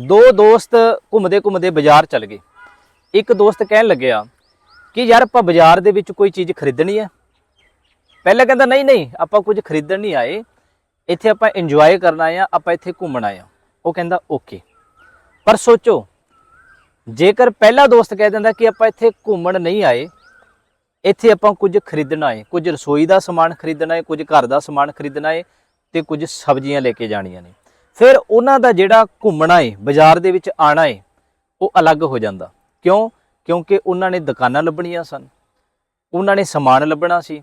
ਦੋ ਦੋਸਤ ਘੁੰਮਦੇ ਘੁੰਮਦੇ ਬਾਜ਼ਾਰ ਚੱਲ ਗਏ। ਇੱਕ ਦੋਸਤ ਕਹਿਣ ਲੱਗਿਆ ਕਿ ਯਾਰ ਆਪਾਂ ਬਾਜ਼ਾਰ ਦੇ ਵਿੱਚ ਕੋਈ ਚੀਜ਼ ਖਰੀਦਣੀ ਹੈ? ਪਹਿਲਾਂ ਕਹਿੰਦਾ, ਨਹੀਂ ਨਹੀਂ, ਆਪਾਂ ਕੁਝ ਖਰੀਦਣ ਨਹੀਂ ਆਏ। ਇੱਥੇ ਆਪਾਂ ਇੰਜੋਏ ਕਰਨਾ ਆ ਆਪਾਂ ਇੱਥੇ ਘੁੰਮਣਾ ਆ ਉਹ ਕਹਿੰਦਾ ਓਕੇ ਪਰ ਸੋਚੋ, ਜੇਕਰ ਪਹਿਲਾ ਦੋਸਤ ਕਹਿ ਦਿੰਦਾ ਕਿ ਆਪਾਂ ਇੱਥੇ ਘੁੰਮਣ ਨਹੀਂ ਆਏ, ਇੱਥੇ ਆਪਾਂ ਕੁਝ ਖਰੀਦਣਾ ਹੈ ਕੁਝ ਰਸੋਈ ਦਾ ਸਮਾਨ ਖਰੀਦਣਾ ਹੈ ਕੁਝ ਘਰ ਦਾ ਸਮਾਨ ਖਰੀਦਣਾ ਹੈ ਤੇ ਕੁਝ ਸਬਜ਼ੀਆਂ ਲੈ ਕੇ ਜਾਣੀਆਂ ਨੇ। ਫਿਰ ਉਹਨਾਂ ਦਾ ਜਿਹੜਾ ਘੁੰਮਣਾ ਹੈ ਬਾਜ਼ਾਰ ਦੇ ਵਿੱਚ ਆਣਾ ਏ, ਉਹ ਅਲੱਗ ਹੋ ਜਾਂਦਾ। ਕਿਉਂ? ਕਿਉਂਕਿ ਉਹਨਾਂ ਨੇ ਦੁਕਾਨਾਂ ਲੱਭਣੀਆਂ ਸਨ। ਉਹਨਾਂ ਨੇ ਸਮਾਨ ਲੱਭਣਾ ਸੀ।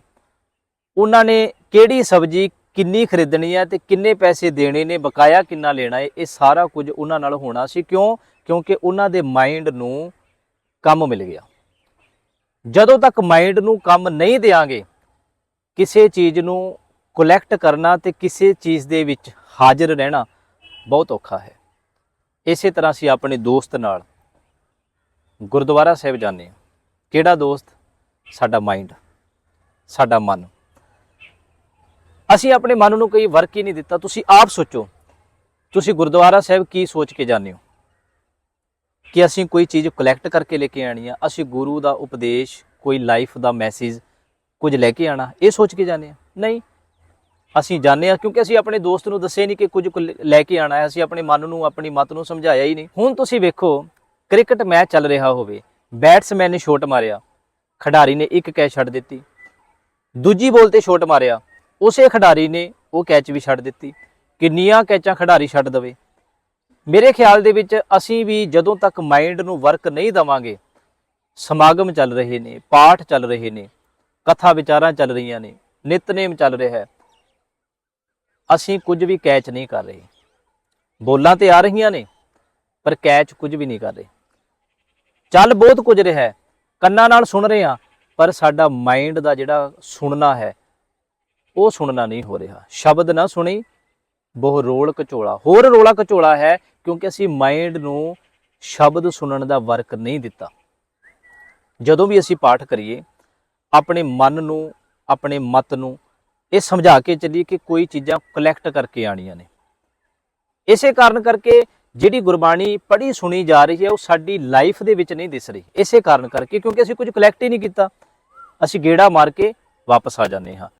ਉਹਨਾਂ ਨੇ ਕਿਹੜੀ ਸਬਜ਼ੀ ਕਿੰਨੀ ਖਰੀਦਣੀ ਹੈ ਤੇ ਕਿੰਨੇ ਪੈਸੇ ਦੇਣੇ ਨੇ, ਬਕਾਇਆ ਕਿੰਨਾ ਲੈਣਾ ਹੈ ਇਹ ਸਾਰਾ ਕੁਝ ਉਹਨਾਂ ਨਾਲ ਹੋਣਾ ਸੀ। ਕਿਉਂ? ਕਿਉਂਕਿ ਉਹਨਾਂ ਦੇ ਮਾਈਂਡ ਨੂੰ ਕੰਮ ਮਿਲ ਗਿਆ। ਜਦੋਂ ਤੱਕ ਮਾਈਂਡ ਨੂੰ ਕੰਮ ਨਹੀਂ ਦੇਾਂਗੇ ਕਿਸੇ ਚੀਜ਼ ਨੂੰ ਕਲੈਕਟ ਕਰਨਾ ਤੇ ਕਿਸੇ ਚੀਜ਼ ਦੇ ਵਿੱਚ ਹਾਜ਼ਰ ਰਹਿਣਾ ਬਹੁਤ ਔਖਾ ਹੈ। ਇਸੇ ਤਰ੍ਹਾਂ ਅਸੀਂ ਆਪਣੇ ਦੋਸਤ ਨਾਲ ਗੁਰਦੁਆਰਾ ਸਾਹਿਬ ਜਾਂਦੇ ਹਾਂ। ਕਿਹੜਾ ਦੋਸਤ? ਸਾਡਾ ਮਾਈਂਡ ਸਾਡਾ ਮਨ। ਅਸੀਂ ਆਪਣੇ ਮਨ ਨੂੰ ਕੋਈ ਵਰਕ ਹੀ ਨਹੀਂ ਦਿੱਤਾ। ਤੁਸੀਂ ਆਪ ਸੋਚੋ, ਤੁਸੀਂ ਗੁਰਦੁਆਰਾ ਸਾਹਿਬ ਕੀ ਸੋਚ ਕੇ ਜਾਂਦੇ ਹੋ? ਕਿ ਅਸੀਂ ਕੋਈ ਚੀਜ਼ ਕਲੈਕਟ ਕਰਕੇ ਲੈ ਕੇ ਆਣੀ ਆ, ਅਸੀਂ ਗੁਰੂ ਦਾ ਉਪਦੇਸ਼, ਕੋਈ ਲਾਈਫ ਦਾ ਮੈਸੇਜ ਕੁਝ ਲੈ ਕੇ ਆਣਾ ਇਹ ਸੋਚ ਕੇ ਜਾਂਦੇ ਆ ਨਹੀਂ। ਅਸੀਂ ਜਾਣਦੇ ਆ ਕਿਉਂਕਿ ਅਸੀਂ ਆਪਣੇ ਦੋਸਤ ਨੂੰ ਦੱਸਿਆ ਨਹੀਂ ਕਿ ਕੁਝ ਕੁ ਲੈ ਕੇ ਆਣਾ ਹੈ। ਅਸੀਂ ਆਪਣੇ ਮਨ ਨੂੰ, ਆਪਣੀ ਮਤ ਨੂੰ ਸਮਝਾਇਆ ਹੀ ਨਹੀਂ। ਹੁਣ ਤੁਸੀਂ ਵੇਖੋ, ਕ੍ਰਿਕਟ ਮੈਚ ਚੱਲ ਰਿਹਾ ਹੋਵੇ। ਬੈਟਸਮੈਨ ਨੇ ਸ਼ਾਟ ਮਾਰਿਆ। ਖਿਡਾਰੀ ਨੇ ਇੱਕ ਕੈਚ ਛੱਡ ਦਿੱਤੀ। ਦੂਜੀ ਬੋਲ ਤੇ ਸ਼ਾਟ ਮਾਰਿਆ। ਉਸੇ ਖਿਡਾਰੀ ਨੇ ਉਹ ਕੈਚ ਵੀ ਛੱਡ ਦਿੱਤੀ। ਕਿੰਨੀਆਂ ਕੈਚਾਂ ਖਿਡਾਰੀ ਛੱਡ ਦਵੇ। ਮੇਰੇ ਖਿਆਲ ਦੇ ਵਿੱਚ ਅਸੀਂ ਵੀ ਜਦੋਂ ਤੱਕ ਮਾਈਂਡ ਨੂੰ ਵਰਕ ਨਹੀਂ ਦਵਾਂਗੇ, ਸਮਾਗਮ ਚੱਲ ਰਹੇ ਨੇ, ਪਾਠ ਚੱਲ ਰਹੇ ਨੇ, ਕਥਾ ਵਿਚਾਰਾਂ ਚੱਲ ਰਹੀਆਂ ਨੇ, ਨਿਤਨੇਮ ਚੱਲ ਰਿਹਾ ਹੈ। ਅਸੀਂ ਕੁਝ ਵੀ ਕੈਚ ਨਹੀਂ ਕਰ ਰਹੇ। ਬੋਲਾਂ ਤੇ ਆ ਰਹੀਆਂ ਨੇ, ਪਰ ਕੈਚ ਕੁਝ ਵੀ ਨਹੀਂ ਕਰ ਰਹੇ। ਚੱਲ ਬਹੁਤ ਕੁਝ ਰਿਹਾ ਹੈ, ਕੰਨਾਂ ਨਾਲ ਸੁਣ ਰਹੇ ਹਾਂ, ਪਰ ਸਾਡਾ ਮਾਈਂਡ ਦਾ ਜਿਹੜਾ ਸੁਣਨਾ ਹੈ, ਉਹ ਸੁਣਨਾ ਨਹੀਂ ਹੋ ਰਿਹਾ। ਸ਼ਬਦ ਨਾ ਸੁਣੀ, ਬਹੁ ਰੋਲ ਕਚੋਲਾ। ਹੋਰ ਰੋਲਾ ਕਚੋਲਾ ਹੈ, ਕਿਉਂਕਿ ਅਸੀਂ ਮਾਈਂਡ ਨੂੰ ਸ਼ਬਦ ਸੁਣਨ ਦਾ ਵਰਕ ਨਹੀਂ ਦਿੱਤਾ। ਜਦੋਂ ਵੀ ਅਸੀਂ ਪਾਠ ਕਰੀਏ, ਆਪਣੇ ਮਨ ਨੂੰ, ਆਪਣੇ ਮਤ ਨੂੰ ਇਹ ਸਮਝਾ ਕੇ ਚੱਲੀਏ ਕਿ ਕੋਈ ਚੀਜ਼ਾਂ ਕਲੈਕਟ ਕਰਕੇ ਆਣੀਆਂ ਨੇ। ਇਸੇ ਕਾਰਨ ਕਰਕੇ ਜਿਹੜੀ ਗੁਰਬਾਣੀ ਪੜ੍ਹੀ ਸੁਣੀ ਜਾ ਰਹੀ ਹੈ, ਉਹ ਸਾਡੀ ਲਾਈਫ ਦੇ ਵਿੱਚ ਨਹੀਂ ਦਿਸ ਰਹੀ। ਇਸੇ ਕਾਰਨ ਕਰਕੇ ਕਿਉਂਕਿ ਅਸੀਂ ਕੁਝ ਕਲੈਕਟ ਹੀ ਨਹੀਂ ਕੀਤਾ। ਅਸੀਂ ਗੇੜਾ ਮਾਰ ਕੇ ਵਾਪਸ ਆ ਜਾਂਦੇ ਹਾਂ।